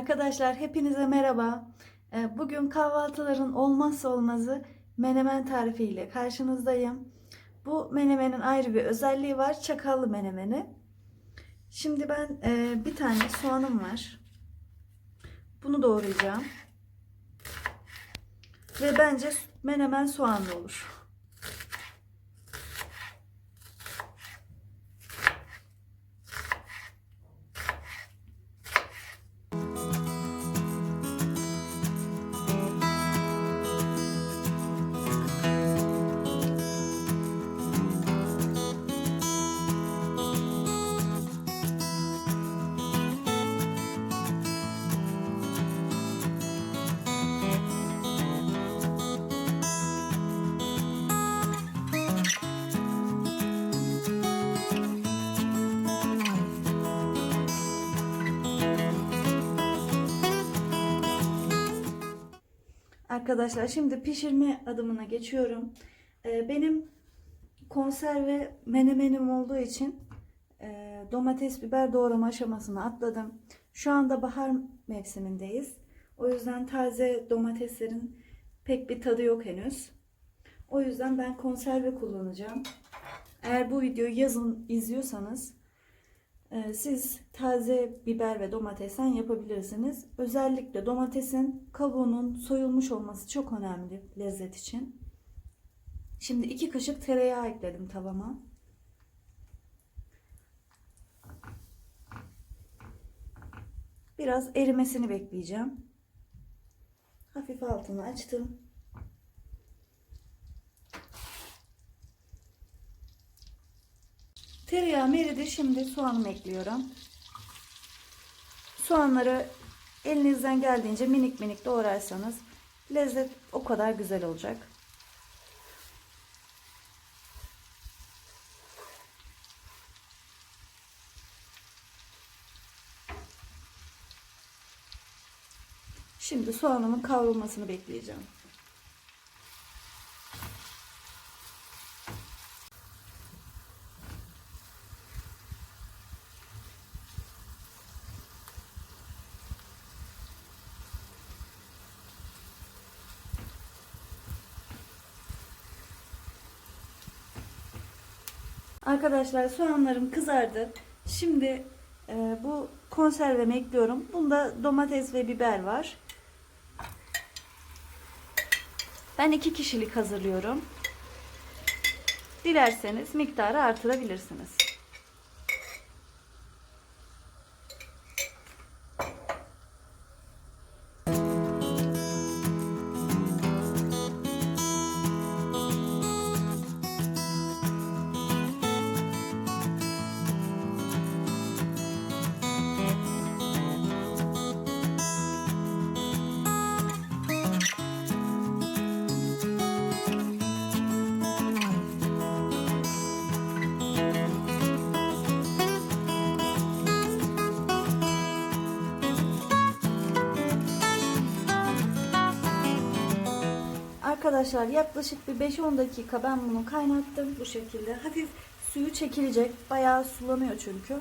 Arkadaşlar hepinize merhaba. Ee, Bugün kahvaltıların olmazsa olmazı menemen tarifiyle karşınızdayım. Bu menemenin ayrı bir özelliği var. Çakallı menemeni. Şimdi ben e, bir tane soğanım var. Bunu doğrayacağım. Ve bence menemen soğanlı olur. Arkadaşlar şimdi pişirme adımına geçiyorum. Ee, benim konserve menemenim olduğu için e, domates biber doğrama aşamasını atladım. Şu anda bahar mevsimindeyiz. O yüzden taze domateslerin pek bir tadı yok henüz. O yüzden ben konserve kullanacağım. Eğer bu videoyu yazın izliyorsanız Siz taze biber ve domatesten yapabilirsiniz. Özellikle domatesin kabuğunun soyulmuş olması çok önemli lezzet için. Şimdi iki kaşık tereyağı ekledim tavama. Biraz erimesini bekleyeceğim. Hafif altını açtım. Tereyağı eridi. Şimdi soğanımı ekliyorum. Soğanları elinizden geldiğince minik minik doğrarsanız lezzet o kadar güzel olacak. Şimdi soğanımın kavrulmasını bekleyeceğim. Arkadaşlar soğanlarım kızardı. Şimdi e, bu konservemi ekliyorum. Bunda domates ve biber var. Ben iki kişilik hazırlıyorum. Dilerseniz miktarı artırabilirsiniz. Arkadaşlar yaklaşık bir 5-10 dakika ben bunu kaynattım bu şekilde. Hafif suyu çekilecek. Bayağı sulanıyor çünkü.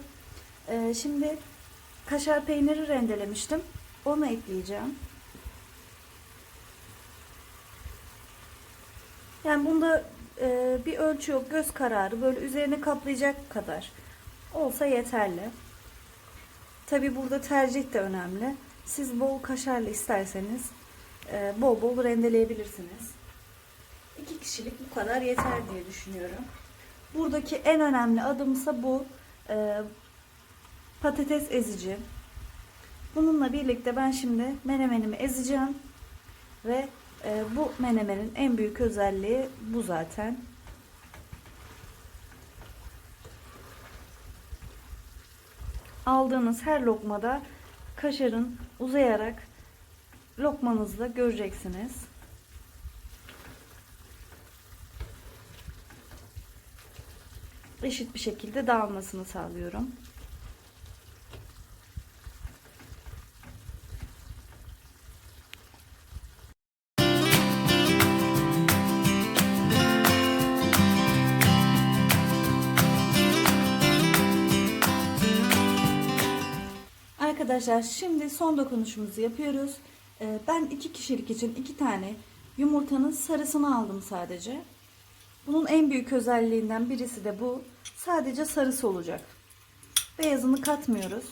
Ee, şimdi kaşar peyniri rendelemiştim. Onu ekleyeceğim. Yani bunda e, bir ölçü yok. Göz kararı. Böyle üzerine kaplayacak kadar olsa yeterli. Tabi burada tercih de önemli. Siz bol kaşarlı isterseniz e, bol bol rendeleyebilirsiniz. İki kişilik bu kadar yeter diye düşünüyorum. Buradaki en önemli adımsa bu e, patates ezici. Bununla birlikte ben şimdi menemenimi ezeceğim ve e, bu menemenin en büyük özelliği bu zaten. Aldığınız her lokmada kaşarın uzayarak lokmanızda göreceksiniz. Eşit bir şekilde dağılmasını sağlıyorum. arkadaşlar şimdi son dokunuşumuzu yapıyoruz. Ee, ben iki kişilik için iki tane yumurtanın sarısını aldım sadece. Bunun en büyük özelliğinden birisi de bu. Sadece sarısı olacak. Beyazını katmıyoruz.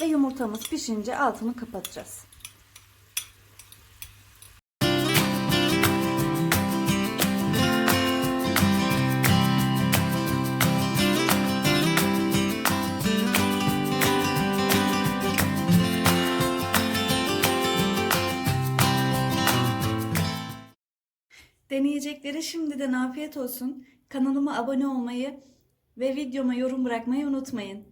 Ve yumurtamız pişince altını kapatacağız. Deneyeceklere şimdiden afiyet olsun. Kanalıma abone olmayı ve videoma yorum bırakmayı unutmayın.